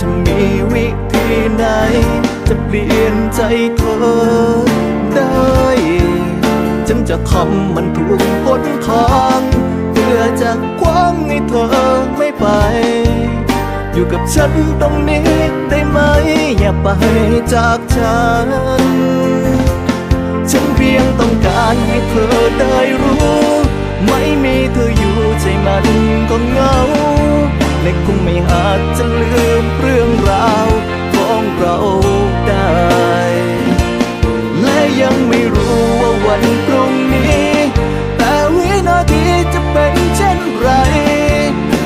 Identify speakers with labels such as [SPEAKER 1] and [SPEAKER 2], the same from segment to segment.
[SPEAKER 1] จะมีวิธีไหน จะเปลี่ยนใจเธอได้ ฉันจะทำมันทุกหนทางเพื่อจะคว้างให้เธอไม่ไป อยู่กับฉันตรงนี้ได้ไหม อย่าไปจากฉัน ฉันเพียงต้องการให้เธอได้รู้ ไม่มีเธออยู่ใจมันก็เหงา และคงไม่อาจจะลืมเรื่องราวของเราได้ และยังไม่รู้ว่าวันพรุ่งนี้ แต่วินาทีจะเป็นเช่นไร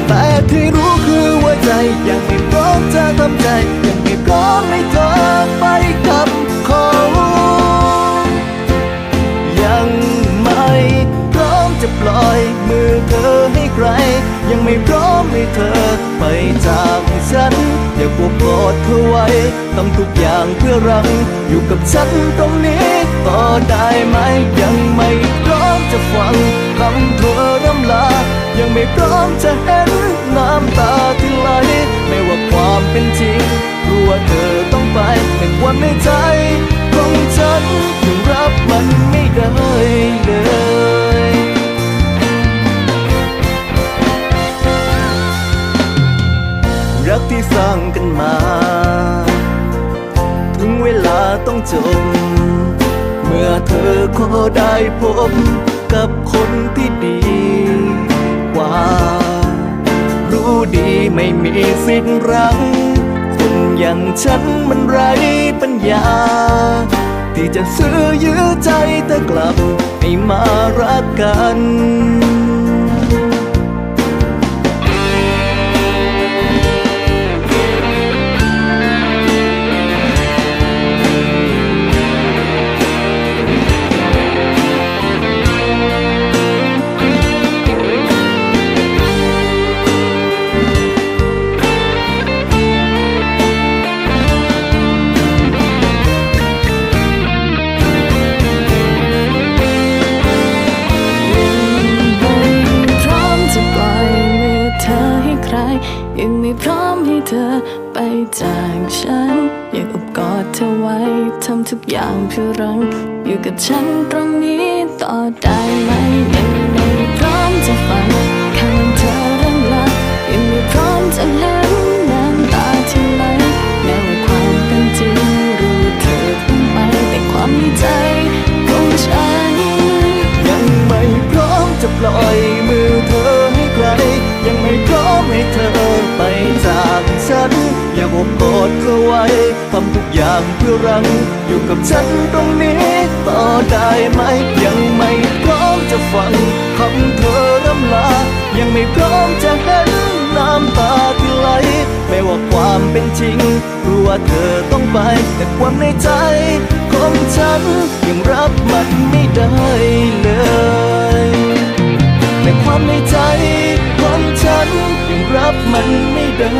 [SPEAKER 1] แต่ที่รู้คือว่าใจยังไม่พร้อมจะทำใจ ยังไม่พร้อมให้เธอไปกับเขายังไม่พร้อมจะปล่อยมือเธอให้ใคร ยังไม่พร้อมให้เธอ ไปจากฉัน อย่ากลัวกอดเธอไว้ทำทุกอย่างเพื่อรัง อยู่กับฉันตรงนี้ต่อได้ไหมยังไม่พร้อมจะฟังคำเธอรำลา ยังไม่พร้อมจะเห็นน้ำตาที่ไหลไม่ว่าความเป็นจริงรู้ว่าเธอต้องไปแต่ความในใจ นมา ถึงเวลาต้องจบเมื่อเธอก็ได้พบกับคนที่ดีกว่า รู้ดีไม่มีสิ้นรัง คนอย่างฉันมันไรปัญญา ที่จะซื้อยื้อใจเธอกลับให้มารักกัน
[SPEAKER 2] ไปจากฉัน อยากอบกอดเธอไว้ทำทุกอย่างเพื่อรังอยู่กับฉันตรงนี้ต่อได้
[SPEAKER 1] อยากอบกอดเธอไว้ทำทุกอย่างเพื่อรัง อยู่กับฉันตรงนี้ ต่อได้ไหมยังไม่พร้อมจะฟังคำเธอรำลา ยังไม่พร้อมจะเห็นน้ำตาที่ไหลไม่ว่าความเป็นจริงรู้ว่าเธอต้องไป แต่ความในใจของฉันยังรับมันไม่ได้เลยแต่ความในใจของฉันยังรับมันไม่ได้